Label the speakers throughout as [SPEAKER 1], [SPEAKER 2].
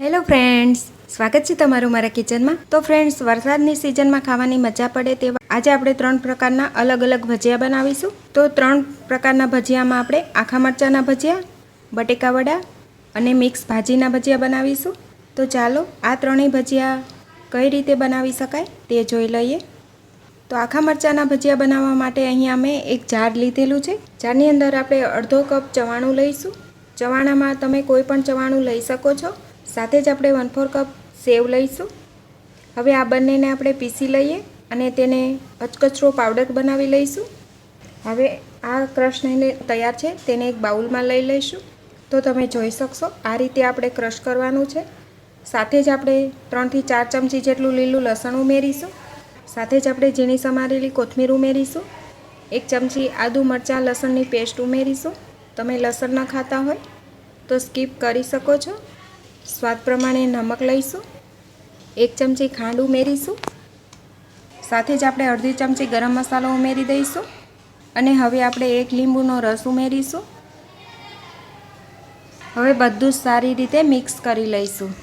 [SPEAKER 1] Hello friends સ્વાગત છે તમારું મારા કિચનમાં તો ફ્રેન્ડ્સ વરસાદની સિઝનમાં ખાવાની મજા પડે તેવા આજે આપણે ત્રણ પ્રકારના અલગ અલગ ભજીયા બનાવીશું. તો, ત્રણ પ્રકારના ભજીયામાં આપણે આખા મરચાંના ભજીયા, બટેકા વડા અને મિક્સ ભાજીના ભજીયા બનાવીશું. તો, ચાલો આ ત્રણેય ભજીયા કઈ રીતે બનાવી શકાય તે જોઈ લઈએ. તો, આખા મરચાંના ભજીયા બનાવવા માટે અહીંયા મેં એક જાર લીધેલું છે. જારની અંદર આપણે અડધો કપ ચવાણું લઈશું. ચવાણામાં તમે કોઈ પણ ચવાણું લઈ શકો છો. સાથે જ આપણે વન ફોર કપ સેવ લઈશું. હવે આ બંનેને આપણે પીસી લઈએ અને તેને અચકચરો પાવડર બનાવી લઈશું. હવે આ ક્રશ થઈને તૈયાર છે, તેને એક બાઉલમાં લઈ લઈશું. તો તમે જોઈ શકશો, આ રીતે આપણે ક્રશ કરવાનું છે. સાથે જ આપણે ત્રણથી ચાર ચમચી જેટલું લીલું લસણ ઉમેરીશું. સાથે જ આપણે ઝીણી સમારેલી કોથમીર ઉમેરીશું. એક ચમચી આદુ મરચાં લસણની પેસ્ટ ઉમેરીશું. તમે લસણ ન ખાતા હોય તો સ્કીપ કરી શકો છો. સ્વાદ પ્રમાણે નમક લઈશું, એક ચમચી ખાંડ ઉમેરીશું, સાથે જ આપણે અડધી ચમચી ગરમ મસાલો ઉમેરી દઈશું અને હવે આપણે એક લીંબુનો રસ ઉમેરીશું. હવે બધું જ સારી રીતે મિક્સ કરી લઈશું.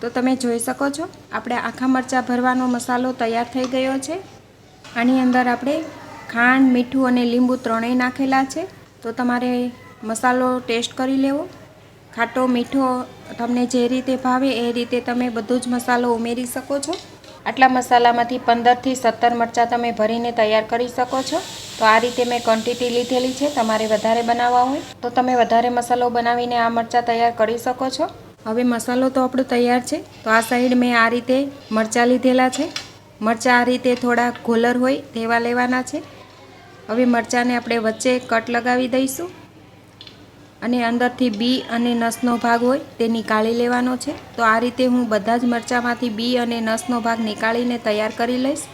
[SPEAKER 1] તો તમે જોઈ શકો છો, આપણે આખા મરચાં ભરવાનો મસાલો તૈયાર થઈ ગયો છે. આની અંદર આપણે ખાંડ, મીઠું અને લીંબુ ત્રણેય નાખેલા છે. તો તમારે મસાલો ટેસ્ટ કરી લેવો. ખાટો, મીઠો તમને જે રીતે ભાવે એ રીતે તમે બધું જ મસાલો ઉમેરી શકો છો. આટલા મસાલામાંથી પંદરથી સત્તર મરચાં તમે ભરીને તૈયાર કરી શકો છો. તો આ રીતે મેં ક્વોન્ટિટી લીધેલી છે, તમારે વધારે બનાવવા હોય તો તમે વધારે મસાલો બનાવીને આ મરચાં તૈયાર કરી શકો છો. હવે મસાલો તો આપણો તૈયાર છે. તો આ સાઈડ મેં આ રીતે મરચાં લીધેલા છે. મરચાં આ રીતે થોડા ઘોલર હોય તેવા લેવાના છે. હવે મરચાંને આપણે વચ્ચે કટ લગાવી દઈશું. અને અંદરથી બી અને નસનો ભાગ હોય તે નીકાળી લેવાનો છે. તો આ રીતે હું બધા જ મરચાંમાંથી બી અને નસનો ભાગ નીકાળીને તૈયાર કરી લઈશ.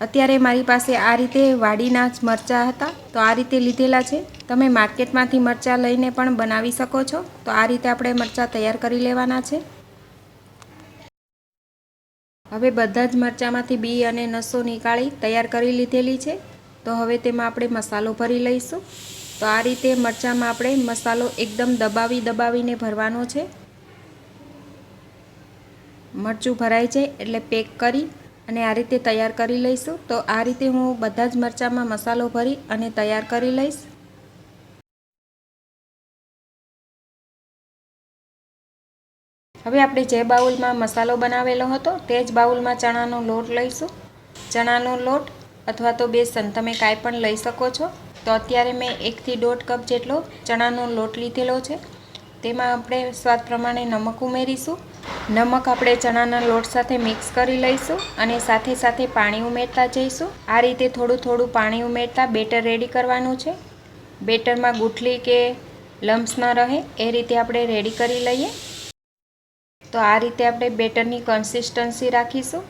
[SPEAKER 1] અત્યારે મારી પાસે આ રીતે વાડીના જ મરચાં હતા. તો આ રીતે લીધેલા છે. તમે માર્કેટમાંથી મરચાં લઈને પણ બનાવી શકો છો. તો આ રીતે આપણે મરચાં તૈયાર કરી લેવાના છે. હવે બધા જ મરચાંમાંથી બી અને નસો નીકાળી તૈયાર કરી લીધેલી છે. તો હવે તેમાં આપણે મસાલો ભરી લઈશું. તો આ રીતે મરચાંમાં આપણે મસાલો એકદમ દબાવી દબાવીને ભરવાનો છે. મરચું ભરાય છે એટલે પેક કરી અને આ રીતે તૈયાર કરી લઈશું. તો આ રીતે હું બધા જ મરચાંમાં મસાલો ભરી અને તૈયાર કરી લઈશ. હવે આપણે જે બાઉલમાં મસાલો બનાવેલો હતો તે જ બાઉલમાં ચણાનો લોટ લઈશું. ચણાનો લોટ અથવા તો બેસન તમે કાંઈ પણ લઈ શકો છો. તો અત્યારે મેં એકથી દોઢ કપ જેટલો ચણાનો લોટ લીધેલો છે. તેમાં આપણે સ્વાદ પ્રમાણે નમક ઉમેરીશું. નમક આપણે ચણાના લોટ સાથે મિક્સ કરી લઈશું અને સાથે સાથે પાણી ઉમેરતા જઈશું. આ રીતે થોડું થોડું પાણી ઉમેરતા બેટર રેડી કરવાનું છે. બેટરમાં ગુઠલી કે લમ્સ ન રહે, એ રીતે આપણે રેડી કરી લઈએ. તો આ રીતે આપણે બેટરની કન્સિસ્ટન્સી રાખીશું.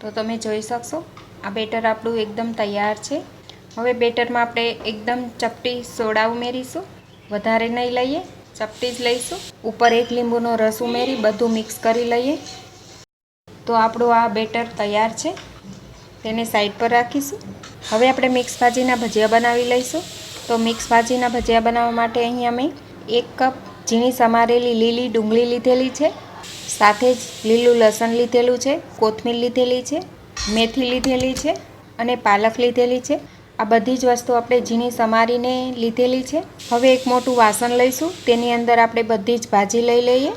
[SPEAKER 1] તો તમે જોઈ શકશો, આ બેટર આપણું એકદમ તૈયાર છે. હવે બેટરમાં આપણે એકદમ ચપટી સોડા ઉમેરીશું. વધારે નહીં લઈએ, ચપટી જ લઈશું. ઉપર એક લીંબુનો રસ ઉમેરી બધું મિક્સ કરી લઈએ. તો આપણું આ બેટર તૈયાર છે. તેને સાઈડ પર રાખીશું. હવે આપણે મિક્સ ભાજીના ભજીયા બનાવી લઈશું. તો મિક્સ ભાજીના ભજીયા બનાવવા માટે અહીં અમે એક કપ ઝીણી સમારેલી લીલી ડુંગળી લીધેલી છે. સાથે જ લીલું લસણ લીધેલું છે. કોથમીર લીધેલી છે. મેથી લીધેલી છે. અને પાલક લીધેલી છે. આ બધી જ વસ્તુ આપણે ઝીણી સમારીને લીધેલી છે. હવે એક મોટું વાસણ લઈશું. તેની અંદર આપણે બધી જ ભાજી લઈ લઈએ.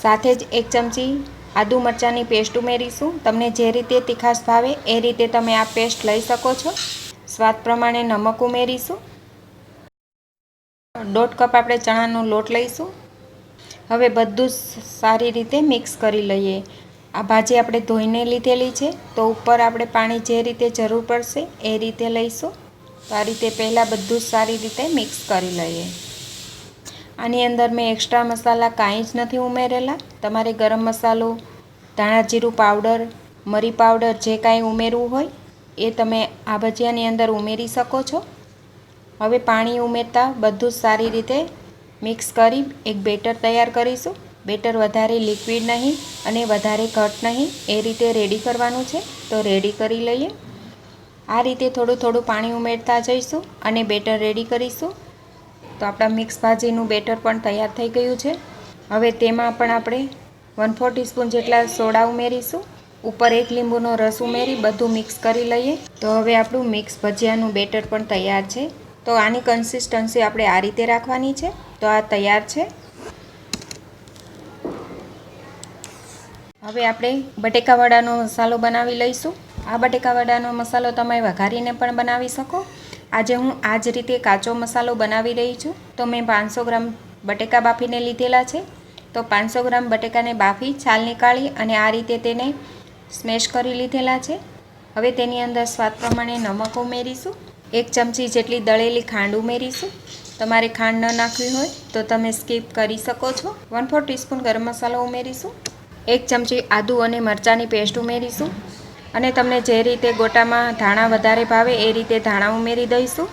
[SPEAKER 1] સાથે જ એક ચમચી આદુ મરચાંની પેસ્ટ ઉમેરીશું. તમને જે રીતે તીખાશ ભાવે એ રીતે તમે આ પેસ્ટ લઈ શકો છો. સ્વાદ પ્રમાણે નમક ઉમેરીશું. દોઢ કપ આપણે ચણાનો લોટ લઈશું. હવે બધું સારી રીતે મિક્સ કરી લઈએ. આ ભાજી આપણે ધોઈને લીધેલી છે, તો ઉપર આપણે પાણી જે રીતે જરૂર પડશે એ રીતે લઈશું. તો આ રીતે પહેલાં બધું સારી રીતે મિક્સ કરી લઈએ. આની અંદર મેં એક્સ્ટ્રા મસાલા કાંઈ જ નથી ઉમેરેલા. તમારે ગરમ મસાલો, ધાણા જીરું પાવડર, મરી પાવડર જે કાંઈ ઉમેરવું હોય, એ તમે આ ભજીયાની અંદર ઉમેરી શકો છો. હવે પાણી ઉમેરતા બધું સારી રીતે મિક્સ કરી એક બેટર તૈયાર કરીશું. બેટર વધારે લિક્વિડ નહીં અને વધારે ઘટ નહીં, એ રીતે રેડી કરવાનું છે. તો રેડી કરી લઈએ. આ રીતે થોડું થોડું પાણી ઉમેરતા જઈશું અને બેટર રેડી કરીશું. તો આપણા મિક્સ ભાજીનું બેટર પણ તૈયાર થઈ ગયું છે. હવે તેમાં પણ આપણે વન ફોર ટીસ્પૂન જેટલા સોડા ઉમેરીશું. ઉપર એક લીંબુનો રસ ઉમેરી બધું મિક્સ કરી લઈએ. તો હવે આપણું મિક્સ ભજીયાનું બેટર પણ તૈયાર છે. તો આની કન્સિસ્ટન્સી આપણે આ રીતે રાખવાની છે. તો આ તૈયાર છે. હવે આપણે બટેકાવાડાનો મસાલો બનાવી લઈશું. આ બટેકાવાડાનો મસાલો તમે વઘારીને પણ બનાવી શકો. આજે હું આ જ રીતે કાચો મસાલો બનાવી રહી છું. તો મેં પાંચસો ગ્રામ બટેકા બાફીને લીધેલા છે. તો પાંચસો ગ્રામ બટેકાને બાફી છાલ નીકાળી અને આ રીતે તેને સ્મેશ કરી લીધેલા છે. હવે તેની અંદર સ્વાદ પ્રમાણે નમક ઉમેરીશું. એક ચમચી જેટલી દળેલી ખાંડ ઉમેરીશું. તમારે ખાંડ ન નાખવી હોય તો તમે સ્કીપ કરી શકો છો. વન ફોર ટીસ્પૂન ગરમ મસાલો ઉમેરીશું. એક ચમચી આદુ અને મરચાંની પેસ્ટ ઉમેરીશું અને તમને જે રીતે ગોટામાં ધાણા વધારે ભાવે એ રીતે ધાણા ઉમેરી દઈશું.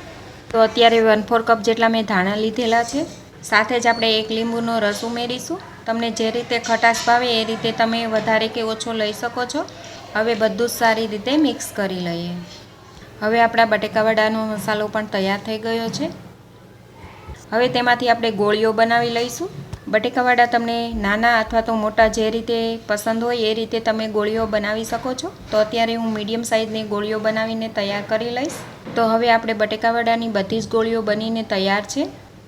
[SPEAKER 1] તો અત્યારે વન ફોર કપ જેટલા મેં ધાણા લીધેલા છે. સાથે જ આપણે એક લીંબુનો રસ ઉમેરીશું. તમને જે રીતે ખટાશ ભાવે એ રીતે તમે વધારે કે ઓછો લઈ શકો છો. હવે બધું જ સારી રીતે મિક્સ કરી લઈએ. હવે આપણા બટેકાવડાનો મસાલો પણ તૈયાર થઈ ગયો છે. હવે તેમાંથી આપણે ગોળીઓ બનાવી લઈશું. બટેકાવાડા તમને નાના અથવા તો મોટા જે રીતે પસંદ હોય એ રીતે તમે ગોળીઓ બનાવી શકો છો. તો અત્યારે હું મીડિયમ સાઇઝની ગોળીઓ બનાવીને તૈયાર કરી લઈશ. તો હવે આપણે બટેકાવાડાની બધી જ ગોળીઓ બનીને તૈયાર છે.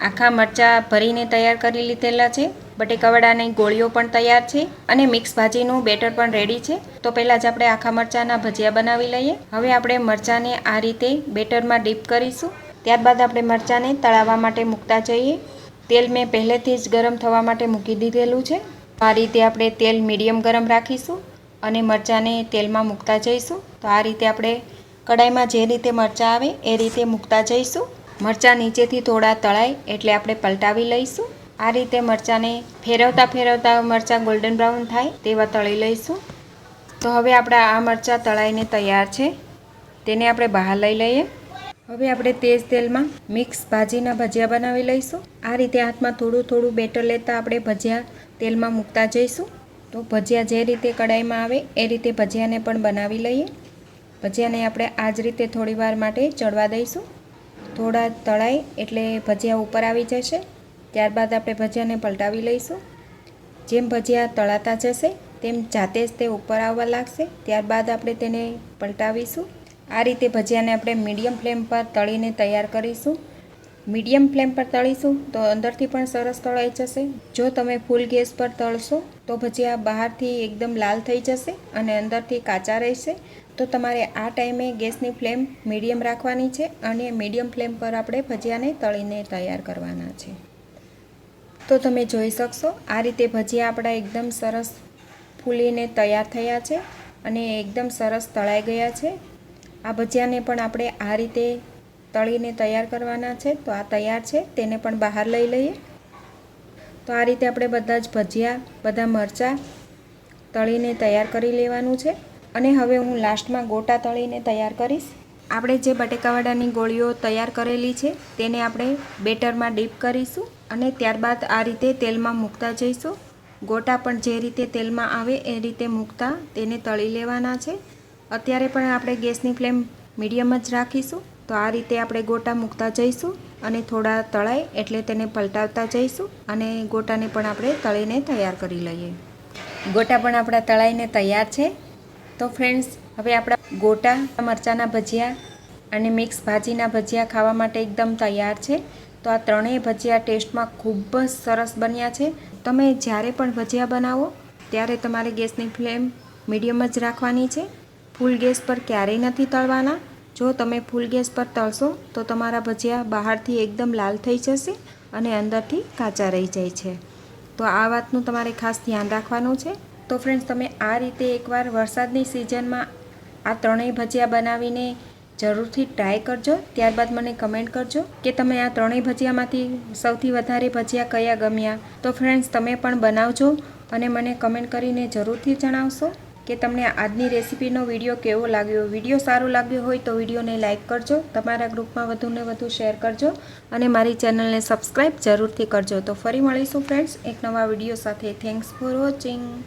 [SPEAKER 1] આખા મરચાં ભરીને તૈયાર કરી લીધેલા છે. બટેકાવાડાની ગોળીઓ પણ તૈયાર છે અને મિક્સ ભાજીનું બેટર પણ રેડી છે. તો પહેલાં જ આપણે આખા મરચાંના ભજીયા બનાવી લઈએ. હવે આપણે મરચાંને આ રીતે બેટરમાં ડીપ કરીશું. ત્યારબાદ આપણે મરચાંને તળાવવા માટે મૂકતા જઈએ. તેલ મેં પહેલેથી જ ગરમ થવા માટે મૂકી દીધેલું છે. આ રીતે આપણે તેલ મીડિયમ ગરમ રાખીશું અને મરચાંને તેલમાં મૂકતા જઈશું. તો આ રીતે આપણે કડાઈમાં જે રીતે મરચાં આવે એ રીતે મૂકતા જઈશું. મરચાં નીચેથી થોડા તળાય એટલે આપણે પલટાવી લઈશું. આ રીતે મરચાંને ફેરવતા ફેરવતા મરચાં ગોલ્ડન બ્રાઉન થાય તેવા તળી લઈશું. તો હવે આપણા આ મરચાં તળાઈને તૈયાર છે. તેને આપણે બહાર લઈ લઈએ. હવે આપણે તેજ તેલમાં મિક્સ ભાજીના ભજીયા બનાવી લઈશું. આ રીતે હાથમાં થોડું થોડું બેટર લેતા આપણે ભજીયા તેલમાં મૂકતા જઈશું. તો ભજીયા જે રીતે કડાઈમાં આવે એ રીતે ભજીયાને પણ બનાવી લઈએ. ભજીયાને આપણે આ જ રીતે થોડીવાર માટે ચડવા દઈશું. થોડા તળાય એટલે ભજીયા ઉપર આવી જશે. ત્યારબાદ આપણે ભજીયાને પલટાવી લઈશું. જેમ ભજીયા તળાતા જશે, તેમ જાતે જ તે ઉપર આવવા લાગશે. ત્યારબાદ આપણે તેને પલટાવીશું. આ રીતે ભજીયાને આપણે મીડિયમ ફ્લેમ પર તળીને તૈયાર કરીશું. મીડિયમ ફ્લેમ પર તળીશું તો અંદરથી પણ સરસ તળાઈ જશે. જો તમે ફૂલ ગેસ પર તળશો તો ભજીયા બહારથી એકદમ લાલ થઈ જશે અને અંદરથી કાચા રહેશે. તો તમારે આ ટાઈમે ગેસની ફ્લેમ મીડિયમ રાખવાની છે અને મીડિયમ ફ્લેમ પર આપણે ભજીયાને તળીને તૈયાર કરવાના છે. તો તમે જોઈ શકશો આ રીતે ભજીયા આપણા એકદમ સરસ ફૂલીને તૈયાર થયા છે અને એકદમ સરસ તળાઈ ગયા છે. આ ભજીયાને પણ આપણે આ રીતે તળીને તૈયાર કરવાના છે. તો આ તૈયાર છે. તેને પણ બહાર લઈ લઈએ. તો આ રીતે આપણે બધા જ ભજીયા, બધા મરચાં તળીને તૈયાર કરી લેવાનું છે. અને હવે હું લાસ્ટમાં ગોટા તળીને તૈયાર કરીશ. આપણે જે બટેકાવાડાની ગોળીઓ તૈયાર કરેલી છે, તેને આપણે બેટરમાં ડીપ કરીશું અને ત્યારબાદ આ રીતે તેલમાં મૂકતા જઈશું. ગોટા પણ જે રીતે તેલમાં આવે એ રીતે મૂકતા તેને તળી લેવાના છે. અત્યારે પણ આપણે ગેસની ફ્લેમ મીડિયમ જ રાખીશું. તો આ રીતે આપણે ગોટા મૂકતા જઈશું અને થોડા તળાય એટલે તેને પલટાવતા જઈશું અને ગોટાને પણ આપણે તળીને તૈયાર કરી લઈએ. ગોટા પણ આપણા તળાઈને તૈયાર છે. તો ફ્રેન્ડ્સ, હવે આપણા ગોટા, મરચાંના ભજીયા અને મિક્સ ભાજીના ભજીયા ખાવા માટે એકદમ તૈયાર છે. તો આ ત્રણેય ભજીયા ટેસ્ટમાં ખૂબ જ સરસ બન્યા છે. તમે જ્યારે પણ ભજીયા બનાવો, ત્યારે તમારે ગેસની ફ્લેમ મીડિયમ જ રાખવાની છે. ફૂલ ગેસ પર ક્યારેય નથી તળવાના? જો તમે ફૂલ ગેસ પર તળશો, તો તમારા ભજીયા બહારથી એકદમ લાલ થઈ જશે અને અંદરથી કાચા રહી જાય છે. તો આ વાતનું તમારે ખાસ ધ્યાન રાખવાનું છે. તો ફ્રેન્ડ્સ તમે આ રીતે એકવાર વરસાદની સિઝનમાં આ ત્રણેય ભજીયા બનાવીને જરૂરથી ટ્રાય કરજો. ત્યારબાદ મને કમેન્ટ કરજો કે તમે આ ત્રણેય ભજીયામાંથી સૌથી વધારે ભજીયા કયા ગમ્યા? તો ફ્રેન્ડ્સ તમે પણ બનાવજો અને મને કમેન્ટ કરીને જરૂરથી જણાવશો. કે તમને આજની રેસીપીનો વીડિયો કેવો લાગ્યો? વીડિયો સારો લાગ્યો હોય તો વિડીયોને લાઇક કરજો, તમારા ગ્રુપમાં વધુને વધુ શેર કરજો અને મારી ચેનલને સબસ્ક્રાઈબ જરૂરથી કરજો. તો ફરી મળીશું, ફ્રેન્ડ્સ, એક નવા વીડિયો સાથે. Thanks for watching.